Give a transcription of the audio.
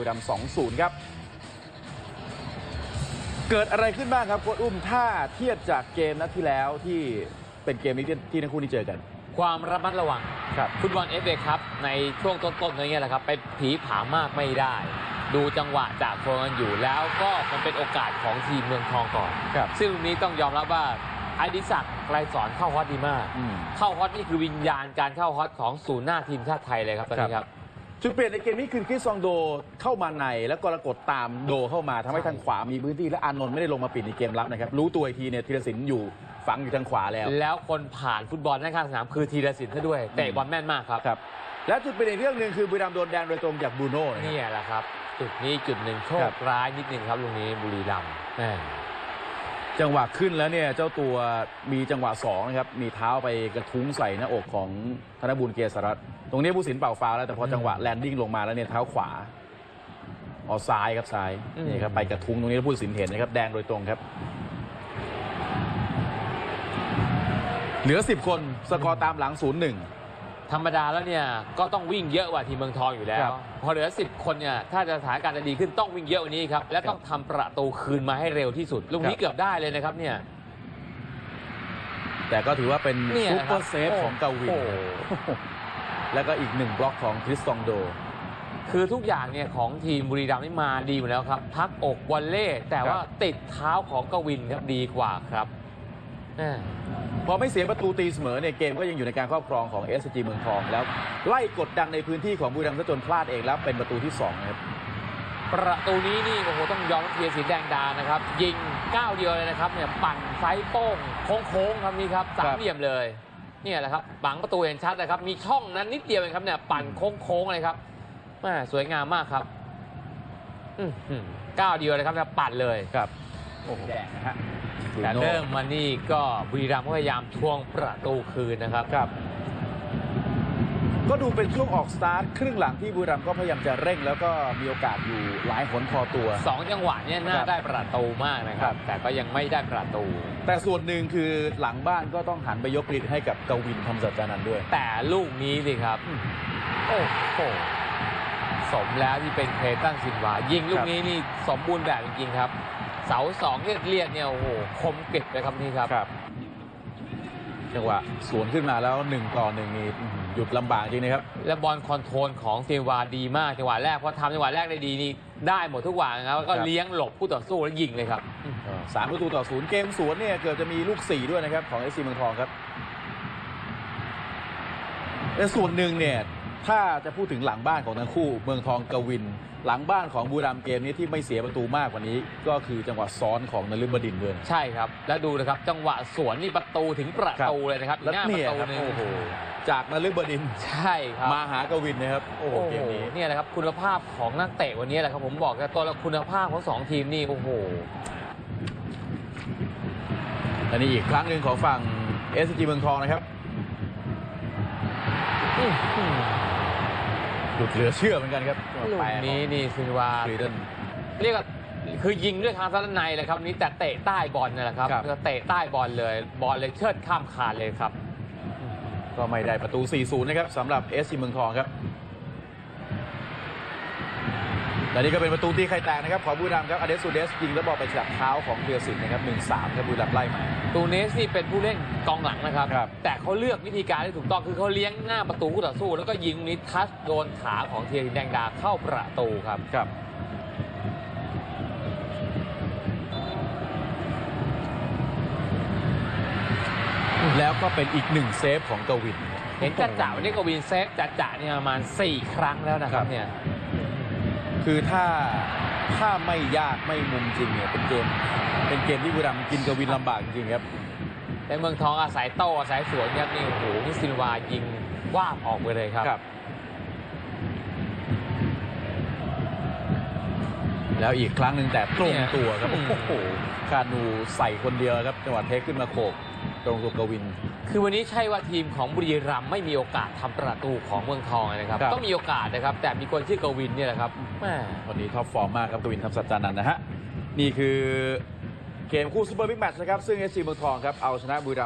บุรีรัมย์2-0 ครับ เกิดอะไรขึ้นบ้างครับโค้ชอุ้มถ้าเทียบจากเกมนัดที่แล้วที่เป็นเกมนี้ที่ที่ทั้งคู่นี้เจอกัน ความระมัดระวังครับฟุตบอลเอฟเอครับในช่วงต้นๆอย่างเงี้ยแหละครับไปผีผามากไม่ได้ ดูจังหวะจากโคกันอยู่แล้วก็มันเป็นโอกาสของทีมเมืองทองก่อนครับซึ่งลูกนี้ต้องยอมรับว่าไอดิศักดิ์ไกรสอนเข้าฮอตดีมากอืมเข้าฮอตนี่คือวิญญาณการเข้าฮอตของศูนย์หน้าทีมชาติไทยเลยครับตอนนี้ครับ จุดเปลี่ยนในเกมนี้คือคริสซองโดเข้ามาใน แล้วกรกฎตามโดเข้ามาทำให้ทางขวามีพื้นที่และอานนท์ไม่ได้ลงมาปิดในเกมรับนะครับ รู้ตัวอีกทีเนี่ยธีรศิลป์อยู่ฝังอยู่ทางขวาแล้ว แล้วคนผ่านฟุตบอลด้านข้างสนามคือธีรศิลป์ซะด้วยเตะบอลแม่นมากครับครับ และจุดเปลี่ยนอีกเรื่องหนึ่งคือบุรีรัมย์โดนแดงโดยตรงจากบรูโน่นะครับนี่แหละครับ จุดนี้จุดหนึ่งโชครัคบร้ายนิดหนึ่งครับลูกนี้บุรีรัมย์แม่ จังหวะขึ้นแล้วเนี่ยเจ้าตัวมีจังหวะสองนะครับมีเท้าไปกระทุ้งใส่หน้าอกของธนบุญเกษรัตตรงนี้ผู้สินเป่าฟาวแล้วแต่พอจังหวะแลนดิ้งลงมาแล้วเนี่ยเท้าขวาออกซ้ายครับซ้ายนี่ครับไปกระทุ้งตรงนี้แล้วผู้สินเห็นนะครับแดงโดยตรงครับ เหลือ 10 คนสกอร์ตามหลัง 0-1 ธรรมดาแล้วเนี่ยก็ต้องวิ่งเยอะกว่าทีมเมืองทองอยู่แล้ครัวบพอเหลือ 10 คนเนี่ยถ้าจะสถานการณ์จะดีขึ้นต้องวิ่งเยอะกว่านี้ครับ และต้องทำประตูคืนมาให้เร็วที่สุด ลูกนี้ครับ เกือบได้เลยนะครับเนี่ย แต่ก็ถือว่าเป็นเนี่ยซูนะเปคอรับร์เซฟของกาวิน โอ้โห แล้วก็อีกหนึ่งบล็อกของคริสตองโด คือทุกอย่างเนี่ยของทีมบุรีรัมย์นี่มาดีหมดแล้วครับ พักอกวอลเล่แต่ว่าครับติดเท้าของกวินครับดีกว่าครับแม่ พอไม่เสียประตูตีเสมอเนี่ยเกมก็ยังอยู่ในการครอบครองของ s อ g เมืองทอง แล้วไล่กดดันในพื้นที่ของบุรีรัมย์ซะจนพลาดเองแล้วเป็นประตูที่2นะครับประตูนี้นี่โอ้โหต้องยอมเทียร์สีแดงดานะครับ ยิงก้าวเดียวเลยนะครับเนี่ยปั่นไซส์โป้งโค้งๆครับนี่ครับสามเหลี่ยมเลยเนี่ยแหละครับบังประตูเห็นชัดนะครับมีช่องนั้นนิดเดียวเองครับเนี่ยปั่นโค้งๆเลยครับแม่สวยงามมากครับอื้อหือก้าวเดียวเลยครับเนี่ยปั่นเลยครับโอ้โหแดงนะฮะ แต่เริ่มมานี่ก็บุรีรัมย์ก็พยายามทวงประตูคืนนะครับ ครับ ก็ดูเป็นช่วงออกสตาร์ทครึ่งหลังที่บุรีรัมย์ก็พยายามจะเร่ง แล้วก็มีโอกาสอยู่หลายหนพอตัว สองจังหวะเนี่ยน่าครับได้ประตูมากนะคครัรับ บ แต่ก็ยังไม่ได้ประตู แต่ส่วนหนึ่งคือหลังบ้านก็ต้องหันไปยกกริดให้กับกวินทำสัจจานันท์ด้วย แต่ลูกนี้สิครับ โอ้โหสมแล้วที่เป็นเคลตันซินวายิงลูคกรับ นี้นี่สมบูรณ์แบบจริงๆครับ เสาสองเรียกเรียกเนี่ยโอ้โหคมกริบเลยครับนี่ครับครับจังหวะสวนขึ้นมาแล้วหนึ่งต่อหนึ่งนี่อื้อหือหยุดลำบากจริงนะครับ และบอลคอนโทรลของซินวาดีมากจังหวะแรกพอทำจังหวะแรกได้ดีนี่ได้หมดทุกหวะนะครับแล้วก็ครับเลี้ยงหลบผู้ต่อสู้แล้วยิงเลยครับสามประตูต่อศูนย์เกมสวนเนี่ยเกือบจะมีลูกสี่ด้วยนะครับของเอซีเมืองทองครับแต่ส่วนหนึ่งเนี่ย ถ้าจะพูดถึงหลังบ้านของทั้งคู่ เมืองทองกวิน หลังบ้านของบูรามย์เกมนี้ที่ไม่เสียประตูมากกว่านี้ ก็คือจังหวะซ้อนของนฤบดินทร์ด้วยนะใช่ครับ แล้วดูนะครับ จังหวะสวนนี่ประตูถึงประตูเลยนะครับแล้วหน้าปเนี่ยระตูครับหนึงโอ้โหจากนฤบดินทร์ใช่ครับ มาหากวินนะครับโอ้โหโอ้เกโหมนี้ เนี่ยแหละครับคุณภาพของนักเตะวันนี้แหละครับผมบอกแล้วตัวคุณภาพของสองทีมนี่โอ้โห อันนี้อีกครั้งหนึ่งของฝั่งเอสจีเมืองทองนะครับ อื้อหือ หลุดเหลือเชื่อเหมือนกันครับลูกนี้นี่ซินวาฟรีเดนเรียกว่าคือยิงด้วยทางด้านในเลยครับนี่แต่เตะใต้บอลนี่แหละครับครับก็เตะใต้บอลเลยบอลเลยเชิดข้ามคานเลยครับ ก็ไม่ได้ประตู 4-0 นะครับสำหรับเอสซีเมืองทองครับ และนี่ก็เป็นประตูที่ใครแตกนะครับของบุรีรัมย์ครับอเดสซูเดสยิงแล้วบอลไปฉลับเท้าของเทียสินนะครับ1-3ครับบุรีรัมย์ไล่มา ตูเนสนี่เป็นผู้เล่นกองหลังนะครับ ครับ แต่เขาเลือกวิธีการที่ถูกต้องคือเขาเลี้ยงหน้าประตูคู่ต่อสู้ แล้วก็ยิงลูกนี้ทัชโดนขาของเทียรินแดงดาเข้าประตูครับ ครับ แล้วก็เป็นอีกหนึ่งเซฟของกวิน เห็นจัดจ่าวันนี้กวินเซฟจัดจ่าเนี่ยประมาณ 4 ครั้งแล้วนะครับเนี่ย คือถ้าถ้าไม่ยากไม่มุมจริงเนี่ยเป็นเกมเป็นเกมที่บุรีรัมย์กินกวินลำบากจริงๆครับแต่เมืองทองอาศัยโต้อาศัยสวนครับนี่โอ้โหนี่ซินวายิงว่าบออกไปเลยครับครับแล้วอีกครั้งหนึ่งแต่ตรงตัวครับเนี่ยโอ้โหคานูใส่คนเดียวครับจังหวะเทคขึ้นมาโขกตรงตัวกวิน คือวันนี้ใช่ว่าทีมของบุรีรัมย์ไม่มีโอกาสทำประตูของเมืองทองนะครับครับต้องมีโอกาสนะครับ แต่มีคนชื่อกวินเนี่ยแหละครับแม่วันนี้ท็อปฟอร์มมากครับกวินทำสัจจานันท์นะฮะนี่คือเกมคู่ซูเปอร์บิ๊กแมตช์นะครับซึ่งเอสซีเมืองทองครับเอาชนะบุรีรัมย์